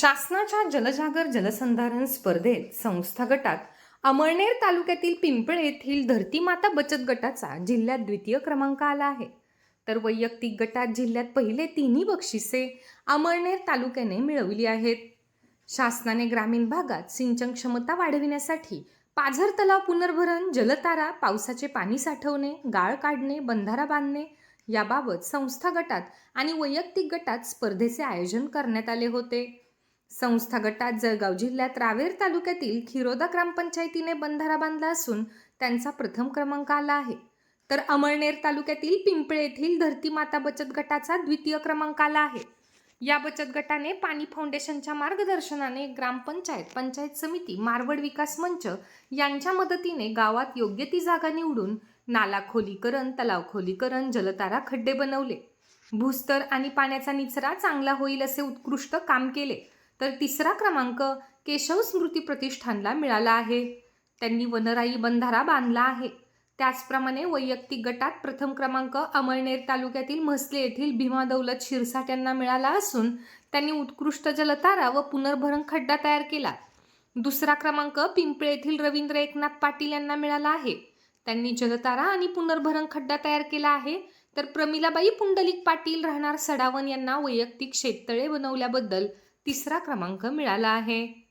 शासनाच्या जलजागर जलसंधारण स्पर्धेत संस्था गटात अमळनेर तालुक्यातील पिंपळे येथील धरतीमाता बचत गटाचा जिल्ह्यात द्वितीय क्रमांक आला आहे. तर वैयक्तिक गटात जिल्ह्यात पहिले तिन्ही बक्षिसे अमळनेर तालुक्याने मिळवली आहेत. शासनाने ग्रामीण भागात सिंचन क्षमता वाढविण्यासाठी पाझर तलाव पुनर्भरण जलतारा पावसाचे पाणी साठवणे गाळ काढणे बंधारा बांधणे याबाबत संस्था गटात आणि वैयक्तिक गटात स्पर्धेचे आयोजन करण्यात आले होते. संस्था गटात जळगाव जिल्ह्यात रावेर तालुक्यातील खिरोदा ग्रामपंचायतीने बंधारा बांधला असून त्यांचा प्रथम क्रमांक आला आहे. तर अमळनेर तालुक्यातील पिंपळे येथील धरती माता बचत गटाचा द्वितीय क्रमांक आला आहे. या बचत गटाने पाणी फाउंडेशनच्या मार्गदर्शनाने ग्रामपंचायत पंचायत समिती मारवड विकास मंच यांच्या मदतीने गावात योग्य ती जागा निवडून नाला खोलीकरण तलाव खोलीकरण जलतारा खड्डे बनवले. भूस्तर आणि पाण्याचा निचरा चांगला होईल असे उत्कृष्ट काम केले. तर तिसरा क्रमांक केशव स्मृती प्रतिष्ठानला मिळाला आहे. त्यांनी वनराई बंधारा बांधला आहे. त्याचप्रमाणे वैयक्तिक गटात प्रथम क्रमांक अमळनेर तालुक्यातील म्हसले येथील भीमा दौलत शिरसाट यांना मिळाला असून त्यांनी उत्कृष्ट जलतारा व पुनर्भरण खड्डा तयार केला. दुसरा क्रमांक पिंपळे येथील रवींद्र एकनाथ पाटील यांना मिळाला आहे. त्यांनी जलतारा आणि पुनर्भरण खड्डा तयार केला आहे. तर प्रमिलाबाई पुंडलिक पाटील राहणार सडावन यांना वैयक्तिक शेततळे बनवल्याबद्दल तिसरा क्रमांक मिळाला आहे.